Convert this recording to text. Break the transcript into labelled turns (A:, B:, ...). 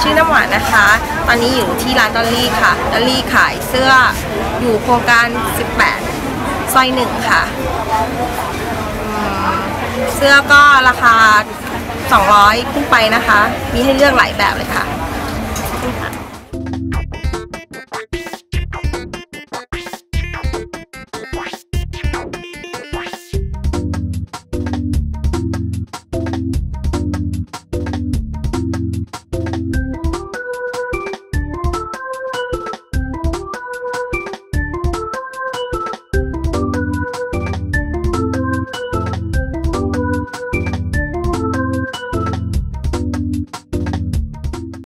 A: ชื่อน้ำหวานนะคะ ตอนนี้อยู่ที่ร้านดอลลี่ค่ะ ดอลลี่ขายเสื้ออยู่โครงการ 18 ซอยหนึ่งค่ะ เสื้อก็ราคา 200 ขึ้นไปนะคะ มีให้เลือกหลายแบบเลยค่ะ